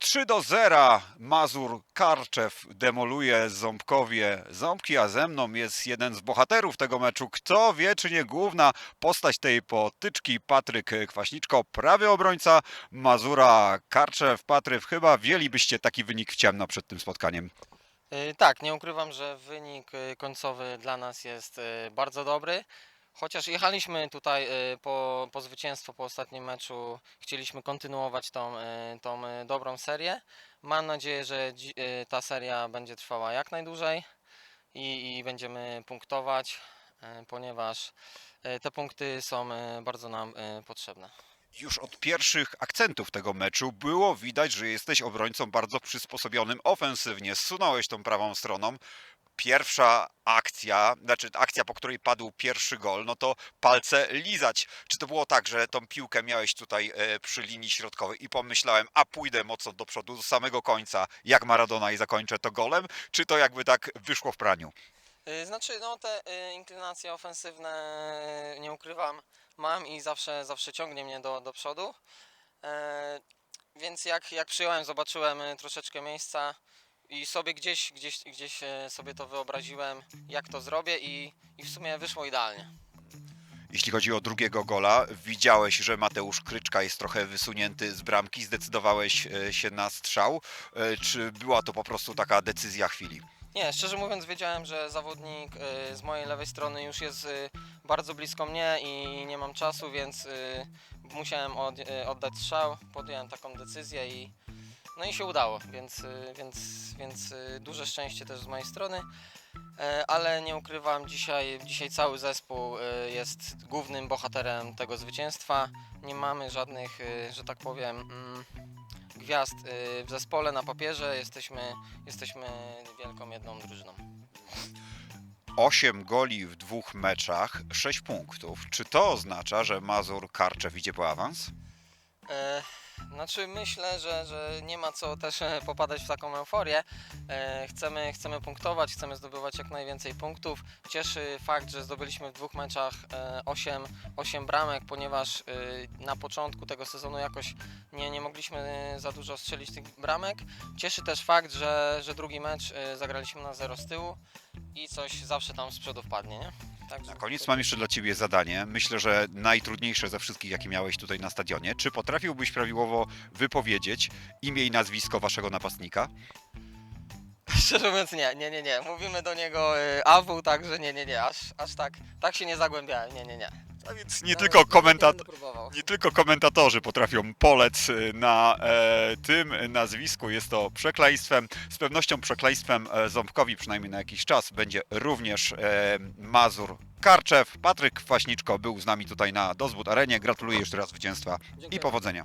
3 do 0 Mazur Karczew demoluje Ząbkowie Ząbki, a ze mną jest jeden z bohaterów tego meczu. Kto wie, czy nie główna postać tej potyczki, Patryk Kwaśniczko, prawy obrońca Mazura Karczew. Patryk, chyba wzięlibyście taki wynik w ciemno przed tym spotkaniem. Y, Tak, nie ukrywam, że wynik y, końcowy dla nas jest y, bardzo dobry. Chociaż jechaliśmy tutaj y, po, po zwycięstwo po ostatnim meczu, chcieliśmy kontynuować tą, y, tą y, dobrą serię. Mam nadzieję, że ta seria będzie trwała jak najdłużej i, i będziemy punktować, ponieważ te punkty są bardzo nam potrzebne. Już od pierwszych akcentów tego meczu było widać, że jesteś obrońcą bardzo przysposobionym ofensywnie. Zsunąłeś tą prawą stroną. Pierwsza akcja, znaczy akcja, po której padł pierwszy gol, no to palce lizać. Czy to było tak, że tą piłkę miałeś tutaj e, przy linii środkowej i pomyślałem, a pójdę mocno do przodu do samego końca, jak Maradona i zakończę to golem? Czy to jakby tak wyszło w praniu? Y, Znaczy, no te y, inclinacje ofensywne, nie ukrywam, mam i zawsze, zawsze ciągnie mnie do, do przodu. E, Więc jak, jak przyjąłem, zobaczyłem troszeczkę miejsca i sobie gdzieś, gdzieś, gdzieś e, sobie to wyobraziłem, jak to zrobię i, i w sumie wyszło idealnie. Jeśli chodzi o drugiego gola, widziałeś, że Mateusz Kryczka jest trochę wysunięty z bramki, zdecydowałeś e, się na strzał, e, czy była to po prostu taka decyzja chwili? Nie, szczerze mówiąc wiedziałem, że zawodnik z mojej lewej strony już jest bardzo blisko mnie i nie mam czasu, więc musiałem od, oddać strzał. Podjąłem taką decyzję i no i się udało, więc, y, więc, więc y, duże szczęście też z mojej strony. E, Ale nie ukrywam, dzisiaj, dzisiaj cały zespół y, jest głównym bohaterem tego zwycięstwa. Nie mamy żadnych, że tak powiem, mm, gwiazd w zespole na papierze. Jesteśmy, jesteśmy wielką jedną drużyną. 8 goli w dwóch meczach, 6 punktów. Czy to oznacza, że Mazur Karczew idzie po awans? E, Znaczy myślę, że, że nie ma co też e, popadać w taką euforię. E, Chcemy, chcemy punktować, chcemy zdobywać jak najwięcej punktów. Cieszy fakt, że zdobyliśmy w dwóch meczach 8, 8 bramek, ponieważ e, na początku tego sezonu jakoś nie, nie mogliśmy za dużo strzelić tych bramek. Cieszy też fakt, że, że drugi mecz e, zagraliśmy na 0 z tyłu i coś zawsze tam z przodu wpadnie. Nie? Także Na koniec mam jeszcze dla Ciebie zadanie. Myślę, że najtrudniejsze ze wszystkich, jakie miałeś tutaj na stadionie. Czy potrafiłbyś prawidłowo wypowiedzieć imię i nazwisko Waszego napastnika? Szczerze mówiąc nie, nie, nie, nie. Mówimy do niego y, AW, także nie, nie, nie, aż, aż tak, tak się nie zagłębiałem, nie, nie, nie. A więc nie Nawet- tylko komentat... nie tylko komentatorzy potrafią polec y, na e, tym nazwisku. Jest to przekleństwem. Z pewnością przekleństwem e, Ząbkowi przynajmniej na jakiś czas będzie również e, Mazur Karczew. Patryk Kwaśniczko był z nami tutaj na Dozwód Arenie. Gratuluję jeszcze raz zwycięstwa i Dziękuję. powodzenia.